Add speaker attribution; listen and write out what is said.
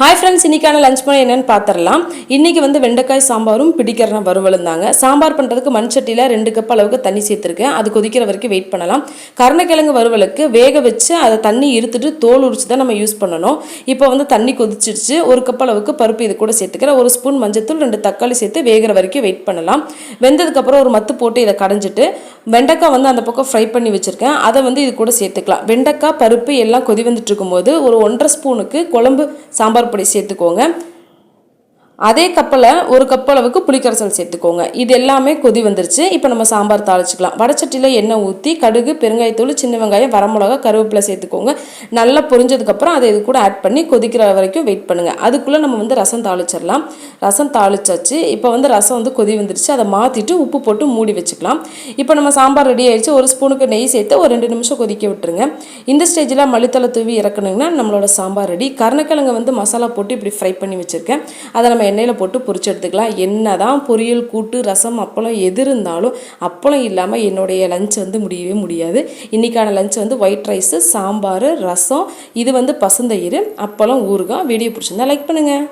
Speaker 1: Hi friends இன்றைக்கான lunch பண்ண என்னென்னு பார்த்துடலாம் இன்றைக்கி வந்து வெண்டைக்காய் சாம்பாரும் பிடிக்கிறன வறுவலும் தாங்க. சாம்பார் பண்ணுறதுக்கு மண் சட்டியில் ரெண்டு கப் அளவுக்கு தண்ணி சேர்த்துருக்கேன். அது கொதிக்கிற வரைக்கும் வெயிட் பண்ணலாம். கருணைக்கிழங்கு வறுவலுக்கு வேக வச்சு அதை தண்ணி இருத்துட்டு தோல் உரிச்சு தான் நம்ம யூஸ் பண்ணணும். இப்போ வந்து தண்ணி கொதிச்சிடுச்சு ஒரு கப் அளவுக்கு பருப்பு இது கூட சேர்த்துக்கிறேன். ஒரு ஸ்பூன் மஞ்சத்தூள் ரெண்டு தக்காளி சேர்த்து வேகிற வரைக்கும் வெயிட் பண்ணலாம். வெந்ததுக்கப்புறம் ஒரு மத்து போட்டு இதை கடைஞ்சிட்டு வெண்டைக்காய் வந்து அந்த பக்கம் ஃப்ரை பண்ணி வச்சுருக்கேன். அதை வந்து இது கூட சேர்த்துக்கலாம். வெண்டைக்காய் பருப்பு எல்லாம் கொதி வந்துட்டு இருக்கும்போது ஒரு ஒன்றரை ஸ்பூனுக்கு குழம்பு சாம்பார் பொடி சேர்த்துக்கோங்க. அதே கப்பில் ஒரு கப் அளவுக்கு புளிக்கரைசல் சேர்த்துக்கோங்க. இது எல்லாமே கொதி வந்துருச்சு. இப்போ நம்ம சாம்பார் தாளிச்சுக்கலாம். வடச்சட்டியில் எண்ணெய் ஊற்றி கடுகு பெருங்காயத்தூள் சின்ன வெங்காயம் வரமிளகா கருவேப்பிலை சேர்த்துக்கோங்க. நல்லா பொரிஞ்சதுக்கப்புறம் அதை இது கூட ஆட் பண்ணி கொதிக்கிற வரைக்கும் வெயிட் பண்ணுங்கள் அதுக்குள்ளே நம்ம வந்து ரசம் தாளிச்சிடலாம். ரசம் தாளிச்சாச்சு. இப்போ வந்து ரசம் வந்து கொதி வந்துருச்சு. அதை மாற்றிட்டு உப்பு போட்டு மூடி வச்சுக்கலாம். இப்போ நம்ம சாம்பார் ரெடி ஆயிடுச்சு. ஒரு ஸ்பூனுக்கு நெய் சேர்த்து ஒரு ரெண்டு நிமிஷம் கொதிக்க விட்டுருங்க. இந்த ஸ்டேஜில் மளித்தலை தூவி இறக்கணுங்கன்னா நம்மளோட சாம்பார் ரெடி கருணக்கிழங்கு வந்து மசாலா போட்டு இப்படி ஃப்ரை பண்ணி வச்சுருக்கேன். அதை நம்ம எண்ணெயில் போட்டு பொரிச்சு எடுத்துக்கலாம். என்ன தான் பொரியல் கூட்டு ரசம் அப்பளம் எது இருந்தாலும் அப்பளம் இல்லாமல் என்னுடைய லஞ்ச் வந்து முடியவே முடியாது. இன்றைக்கான லஞ்ச் வந்து ஒயிட் ரைஸு சாம்பார் ரசம் இது வந்து பசந்தயிறு அப்பளம் ஊறுகாய். வீடியோ பிடிச்சிருந்தா லைக் பண்ணுங்கள்